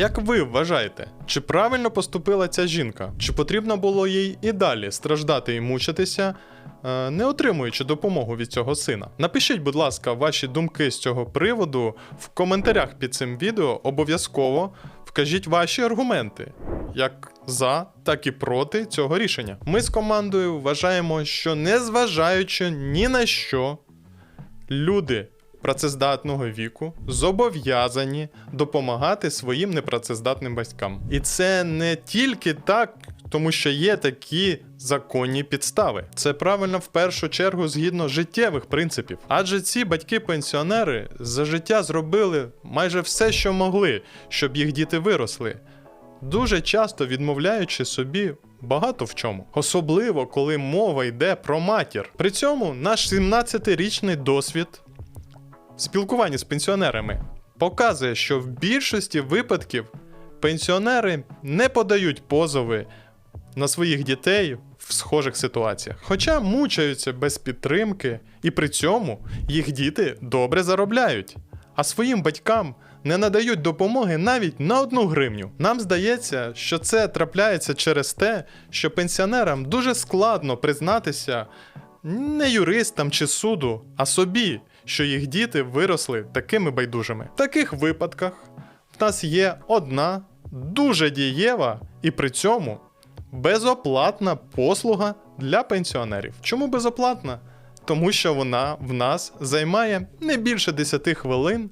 Як ви вважаєте, чи правильно поступила ця жінка? Чи потрібно було їй і далі страждати і мучитися, е, не отримуючи допомогу від цього сина? Напишіть, будь ласка, ваші думки з цього приводу в коментарях під цим відео. Обов'язково вкажіть ваші аргументи. Як за, так і проти цього рішення. Ми з командою вважаємо, що незважаючи ні на що, люди працездатного віку зобов'язані допомагати своїм непрацездатним батькам. І це не тільки так, тому що є такі законні підстави. Це правильно в першу чергу згідно життєвих принципів. Адже ці батьки-пенсіонери за життя зробили майже все, що могли, щоб їх діти виросли. Дуже часто відмовляючи собі багато в чому, особливо коли мова йде про матір. При цьому наш 17-річний досвід спілкування з пенсіонерами показує, що в більшості випадків пенсіонери не подають позови на своїх дітей в схожих ситуаціях, хоча мучаються без підтримки, і при цьому їх діти добре заробляють, а своїм батькам не надають допомоги навіть на одну гривню. Нам здається, що це трапляється через те, що пенсіонерам дуже складно признатися не юристам чи суду, а собі, що їх діти виросли такими байдужими. В таких випадках в нас є одна дуже дієва і при цьому безоплатна послуга для пенсіонерів. Чому безоплатна? Тому що вона в нас займає не більше 10 хвилин